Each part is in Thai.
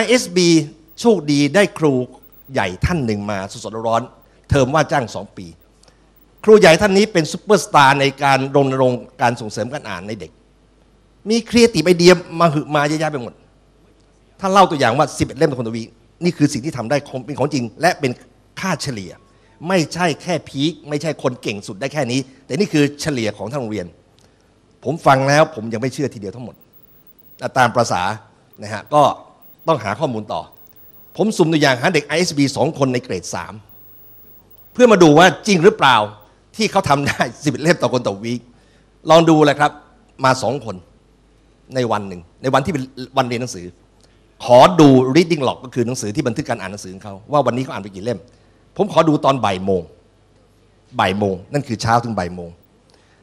ISB โชคดีได้ครูใหญ่ท่านหนึ่งมาสดๆร้อนเทอมว่าจ้างสองปี ครูใหญ่ท่านนี้เป็นซูเปอร์สตาร์ในการรณรงค์การส่งเสริมการอ่านในเด็ก มีครีเอทีฟไอเดียมาหึมาเยอะแยะไปหมด ถ้าเล่าตัวอย่างว่า 11 เล่มต่อคนต่อวีนี่คือสิ่งที่ทำได้เป็นของจริง และเป็นค่าเฉลี่ย ไม่ใช่แค่พีคไม่ใช่คนเก่งสุดได้แค่นี้ แต่นี่คือเฉลี่ยของทั้งโรงเรียน ผมฟังแล้วผมยังไม่เชื่อทีเดียวทั้งหมดแต่ตามประษานะฮะก็ ต้องหาข้อมูลต่อ ผมสุ่มตัวอย่างหาเด็ก ISB สองคนในเกรด 3 เพื่อมาดูว่าจริงหรือเปล่าที่เขาทำได้11เล่มต่อคนต่อวีคลองดูเลยครับ มาสองคนในวันหนึ่ง ในวันที่เป็นวันเรียนหนังสือ ขอดู reading log ก็คือหนังสือที่บันทึกการอ่านหนังสือของเขาว่าวันนี้เขาอ่านไปกี่เล่ม ผมขอดูตอนบ่ายโมงบ่ายโมงนั่นคือเช้าถึงบ่ายโมง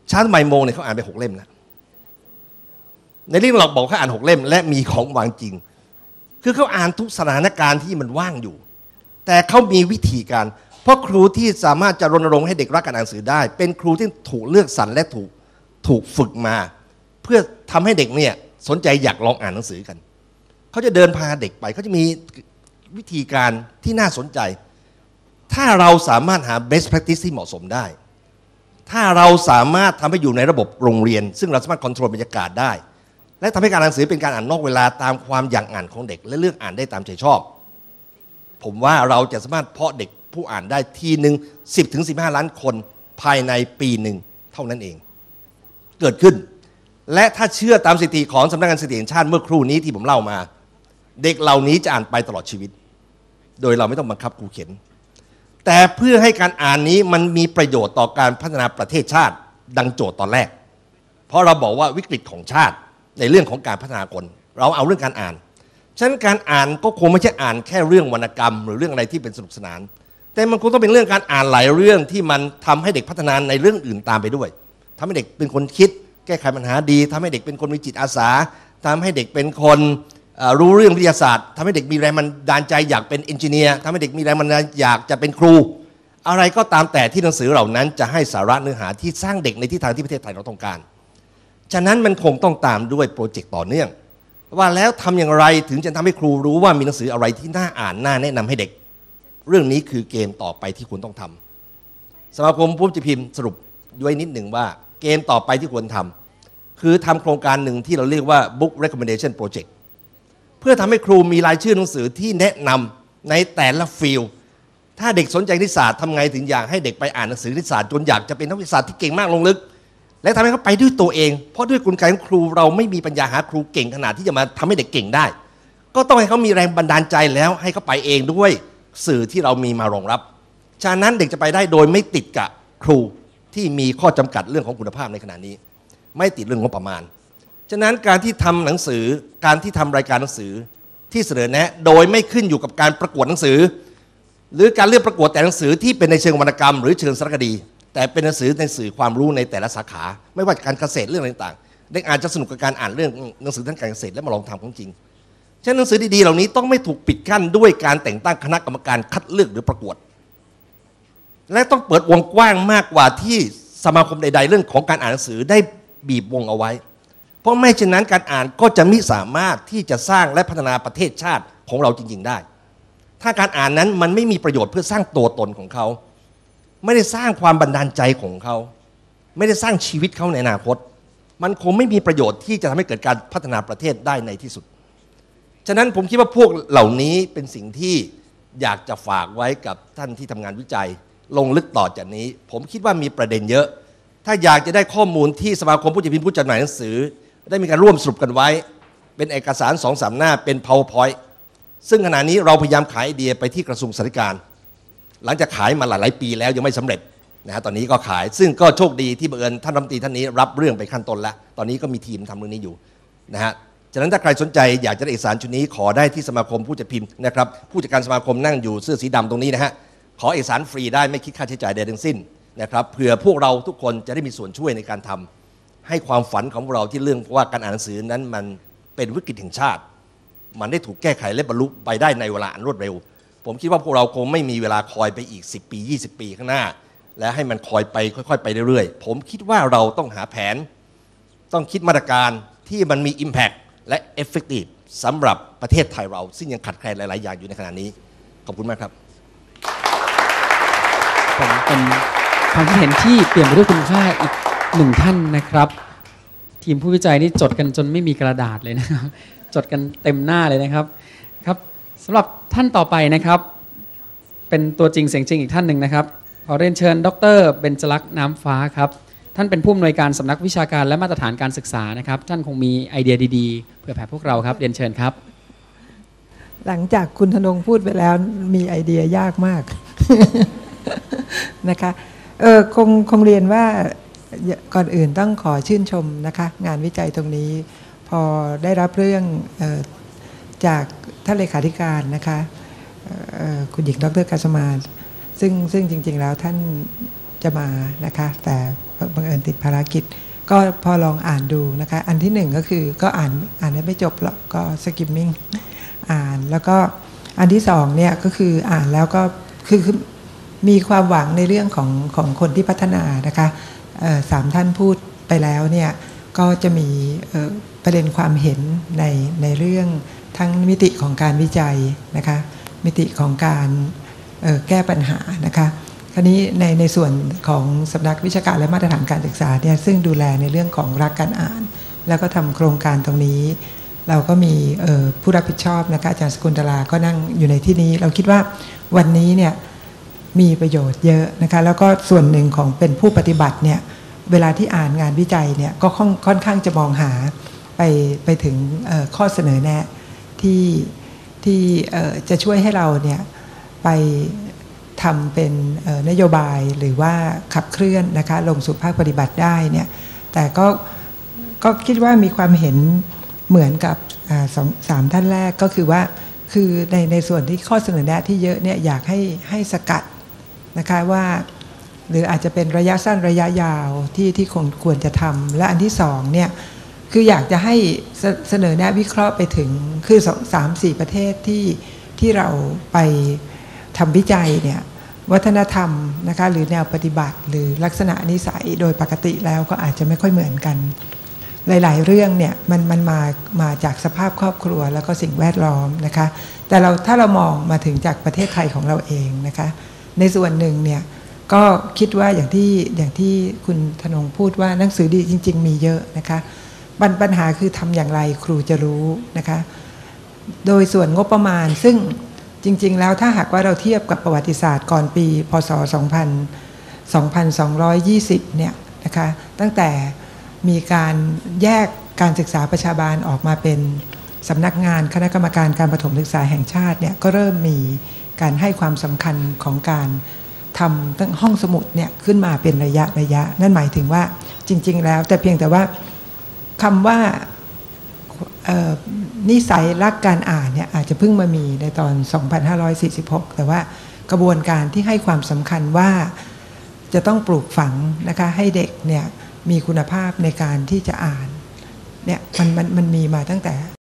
เช้าถึงบ่ายโมงเนี่ยเขาอ่านไปหกเล่มแล้วในเรื่องเราบอกเขาอ่านหกเล่ม และมีของวางจริง คือเขาอ่านทุกสถานการณ์ที่มันว่างอยู่ แต่เขามีวิธีการ เพราะครูที่สามารถจะรณรงค์ให้เด็กรักการอ่านหนังสือได้ เป็นครูที่ถูกเลือกสรรและถูกถูกฝึกมา เพื่อทำให้เด็กเนี่ยสนใจอยากลองอ่านหนังสือกัน เขาจะเดินพาเด็กไปเขาจะมีวิธีการที่น่าสนใจ ถ้าเราสามารถหา best practice ที่เหมาะสมได้ ถ้าเราสามารถทำให้อยู่ในระบบโรงเรียน ซึ่งเราสามารถควบคุมบรรยากาศได้ และทำให้การอ่านหนังสือเป็นการอ่านนอกเวลาตามความอยากอ่านของเด็ก และเลือกอ่านได้ตามใจชอบ ผมว่าเราจะสามารถเพาะเด็กผู้อ่านได้ทีหนึ่ง10ถึง15 ล้านคนภายในปีหนึ่งเท่านั้นเอง เกิดขึ้น และถ้าเชื่อตามสถิติของสำนักงานสถิติแห่งชาติเมื่อครู่นี้ที่ผมเล่ามา เด็กเหล่านี้จะอ่านไปตลอดชีวิต โดยเราไม่ต้องบังคับครูเข็น แต่เพื่อให้การอ่านนี้มันมีประโยชน์ต่อการพัฒนาประเทศชาติ ดังโจทย์ตอนแรก เพราะเราบอกว่าวิกฤตของชาติ ในเรื่องของการพัฒนาคนเราเอาเรื่องการอ่าน ฉะนั้นการอ่านก็คงไม่ใช่อ่านแค่เรื่องวรรณกรรม หรือเรื่องอะไรที่เป็นสนุกสนาน แต่มันคงต้องเป็นเรื่องการอ่านหลายเรื่องที่มันทำให้เด็กพัฒนาในเรื่องอื่นตามไปด้วยทำให้เด็กเป็นคนคิด แก้ไขปัญหาดีทำให้เด็กเป็นคนมีจิตอาสาทำให้เด็กเป็นคนรู้เรื่องวิทยาศาสตร์ทำให้เด็กมีแรงบันดาลใจอยากเป็นเอนจิเนียร์ทำให้เด็กมีแรงบันอยากจะเป็นครู อะไรก็ตามแต่ที่หนังสือเหล่านั้นจะให้สาระเนื้อหาที่สร้างเด็กในทิศทางที่ประเทศไทยเราต้องการ ฉะนั้นมันคงต้องตามด้วยโปรเจกต์ต่อเนื่อง ว่าแล้วทำอย่างไรถึงจะทำให้ครูรู้ว่ามีหนังสืออะไรที่น่าอ่านน่าแนะนำให้เด็ก เรื่องนี้คือเกมต่อไปที่คุณต้องทำสมาคมผู้จะพิมพ์สรุปด้วยนิดหนึ่งว่าเกมต่อไปที่ควรทำคือทำโครงการหนึ่งที่เราเรียกว่า book recommendation project เพื่อทำให้ครูมีรายชื่อหนังสือที่แนะนำในแต่ละฟิลถ้าเด็กสนใจนิสศาสตทำไงถึงอยากให้เด็กไปอ่านหนังสือนิสศาสตจนอยากจะเป็นนักวิทยาที่เก่งมากลงลึก และทำให้เขาไปด้วยตัวเอง เพราะด้วยกลไกของครูเราไม่มีปัญญาหาครูเก่งขนาดที่จะมาทำให้เด็กเก่งได้ ก็ต้องให้เขามีแรงบันดาลใจแล้วให้เขาไปเองด้วยสื่อที่เรามีมารองรับ ฉะนั้นเด็กจะไปได้โดยไม่ติดกับครูที่มีข้อจำกัดเรื่องของคุณภาพในขณะนี้ ไม่ติดเรื่องงบประมาณ ฉะนั้นการที่ทำหนังสือการที่ทำรายการหนังสือที่เสนอแนะ โดยไม่ขึ้นอยู่กับการประกวดหนังสือ หรือการเลือกประกวดแต่หนังสือที่เป็นในเชิงวรรณกรรม หรือเชิงสารคดี แต่เป็นหนังสือในสื่อความรู้ในแต่ละสาขา ไม่ว่าการเกษตรเรื่องอะไรต่างๆเด็กอาจจะสนุกกับการอ่านเรื่องหนังสือด้านการเกษตรและมาลองทำของจริงฉะนั้นหนังสือดีๆเหล่านี้ต้องไม่ถูกปิดกั้นด้วยการแต่งตั้งคณะกรรมการคัดเลือกหรือประกวด และต้องเปิดวงกว้างมากกว่าที่สมาคมใด ๆ เรื่องของการอ่านหนังสือได้บีบวงเอาไว้ เพราะไม่เช่นนั้นการอ่านก็จะไม่สามารถที่จะสร้างและพัฒนาประเทศชาติของเราจริง ๆ ได้ ถ้าการอ่านนั้นมันไม่มีประโยชน์เพื่อสร้างตัวตนของเขา ไม่ได้สร้างความบันดาลใจของเขา ไม่ได้สร้างชีวิตเขาในอนาคต มันคงไม่มีประโยชน์ที่จะทำให้เกิดการพัฒนาประเทศได้ในที่สุด ฉะนั้นผมคิดว่าพวกเหล่านี้เป็นสิ่งที่อยากจะฝากไว้กับท่านที่ทำงานวิจัย ลงลึกต่อจากนี้ ผมคิดว่ามีประเด็นเยอะ ถ้าอยากจะได้ข้อมูลที่สมาคมผู้จัดพิมพ์ผู้จำหน่ายหนังสือ ได้มีการร่วมสรุปกันไว้ เป็นเอกสารสองสามหน้าเป็น powerpoint ซึ่งขณะนี้เราพยายามขายไอเดียไปที่กระทรวงสาธารณการ หลังจากขายมาหลาย ๆ ปีแล้วยังไม่สำเร็จนะฮะตอนนี้ก็ขายซึ่งก็โชคดีที่บังเอิญท่านรัฐมนตรีท่านนี้รับเรื่องไปขั้นต้นแล้ว ตอนนี้ก็มีทีมทำเรื่องนี้อยู่นะฮะฉะนั้นถ้าใครสนใจอยากจะได้เอกสารชุดนี้ขอได้ที่สมาคมผู้จัดพิมพ์นะครับผู้จัดการสมาคมนั่งอยู่เสื้อสีดำตรงนี้นะฮะขอเอกสารฟรีได้ไม่คิดค่าใช้จ่ายใดทั้งสิ้นนะครับเผื่อพวกเราทุกคนจะได้มีส่วนช่วยในการทำให้ความฝันของพวกเราที่เรื่องว่าการอ่านหนังสือนั้นมันเป็นวิกฤตแห่งชาติ มันได้ถูกแก้ไขและบรรลุไปได้ในเวลาอันรวดเร็ว ผมคิดว่าพวกเราคงไม่มีเวลาคอยไปอีก 10 ปี 20 ปีข้างหน้า และให้มันคอยไปค่อยๆ ไปเรื่อยๆ ผมคิดว่าเราต้องหาแผน ต้องคิดมาตรการที่มันมี Impact และ Effective สำหรับประเทศไทยเรา ซึ่งยังขาดแคลนหลายๆ อย่างอยู่ในขณะนี้ ขอบคุณมากครับ ผมเป็นความคิดเห็นที่เปลี่ยนไปด้วยคุณค่าอีกหนึ่งท่านนะครับ ทีมผู้วิจัยนี่จดกันจนไม่มีกระดาษเลยนะครับ จดกันเต็มหน้าเลยนะครับครับสำหรับ ท่านต่อไปนะครับ เป็นตัวจริงเสียงจริงอีกท่านหนึ่งนะครับ ขอเรียนเชิญ ดรเบญจลักษณ์น้ำฟ้าครับ ท่านเป็นผู้อำนวยการสำนักวิชาการและมาตรฐานการศึกษานะครับ ท่านคงมีไอเดียดีๆ เผื่อแผ่พวกเราครับ เรียนเชิญครับ หลังจากคุณธนงพูดไปแล้วมีไอเดียยากมากนะคะเออคงคงเรียนว่าก่อนอื่นต้องขอชื่นชมนะคะ งานวิจัยตรงนี้ พอได้รับเรื่องออ จากท่านเลขาธิการนะคะคุณหญิงดรกาสมาซึ่งซึ่งจริง ๆ แล้วท่านจะมานะคะ แต่บังเอิญติดภารกิจ ก็พอลองอ่านดูนะคะ อันที่หนึ่งก็คือก็อ่านอ่านได้ไม่จบหรอกก็สกิมมิ่งอ่านแล้วก็อันที่สองเนี่ยก็คืออ่านแล้วก็คือมีความหวังในเรื่องของของคนที่พัฒนานะคะสามท่านพูดไปแล้วเนี่ยก็จะมีประเด็นความเห็นในในเรื่อง ทั้งมิติของการวิจัยนะคะ มิติของการแก้ปัญหานะคะคราวนี้ในในส่วนของสำนักวิชาการและมาตรฐานการศึกษาเนี่ยซึ่งดูแลในเรื่องของรักการอ่าน แล้วก็ทำโครงการตรงนี้ เราก็มีผู้รับผิดชอบนะคะอาจารย์สกุลตลาก็นั่งอยู่ในที่นี้ เราคิดว่าวันนี้เนี่ยมีประโยชน์เยอะนะคะแล้วก็ส่วนหนึ่งของเป็นผู้ปฏิบัติเนี่ยเวลาที่อ่านงานวิจัยเนี่ยก็ค่อนข้างจะมองหาไปไปถึงข้อเสนอแนะ ที่ที่จะช่วยให้เราเนี่ยไปทำเป็นนโยบายหรือว่าขับเคลื่อนนะคะลงสู่ภาคปฏิบัติได้เนี่ยแต่ก็ก็คิดว่ามีความเห็นเหมือนกับสองสามท่านแรกก็คือว่าคือในในส่วนที่ข้อเสนอแนะที่เยอะเนี่ยอยากให้ให้สกัดนะคะว่า หรืออาจจะเป็นระยะสั้นระยะยาวที่ที่คงควรจะทำและอันที่สองเนี่ย คืออยากจะให้เสนอแนะวิเคราะห์ไปถึงคือสองสามสี่ประเทศที่ที่เราไปทำวิจัยเนี่ยวัฒนธรรมนะคะหรือแนวปฏิบัติ หรือลักษณะนิสัยโดยปกติแล้วก็อาจจะไม่ค่อยเหมือนกัน หลาย ๆ เรื่องเนี่ยมันมันมามาจากสภาพครอบครัวแล้วก็สิ่งแวดล้อมนะคะ แต่เราถ้าเรามองมาถึงจากประเทศไทยของเราเองนะคะ ในส่วนหนึ่งเนี่ยก็คิดว่าอย่างที่อย่างที่คุณธนงพูดว่าหนังสือดีจริง ๆ มีเยอะนะคะ ปัญปัญหาคือทำอย่างไรครูจะรู้นะคะ โดยส่วนงบประมาณซึ่งจริง ๆ แล้วถ้าหากว่าเราเทียบกับประวัติศาสตร์ก่อนปีพศ 2000 2220 เนี่ยนะคะ ตั้งแต่มีการแยกการศึกษาประชาบาลออกมาเป็นสำนักงานคณะกรรมการการประถมศึกษาแห่งชาติเนี่ยก็เริ่มมีการให้ความสำคัญของการทำตั้งห้องสมุดเนี่ยขึ้นมาเป็นระยะระยะ นั่นหมายถึงว่าจริง ๆ แล้วแต่เพียงแต่ว่า คำว่านิสัยรักการอ่านเนี่ยอาจจะเพิ่งมามีในตอน 2546 แต่ว่ากระบวนการที่ให้ความสำคัญว่าจะต้องปลูกฝังนะคะให้เด็กเนี่ยมีคุณภาพในการที่จะอ่านเนี่ยมันมันมันมีมาตั้งแต่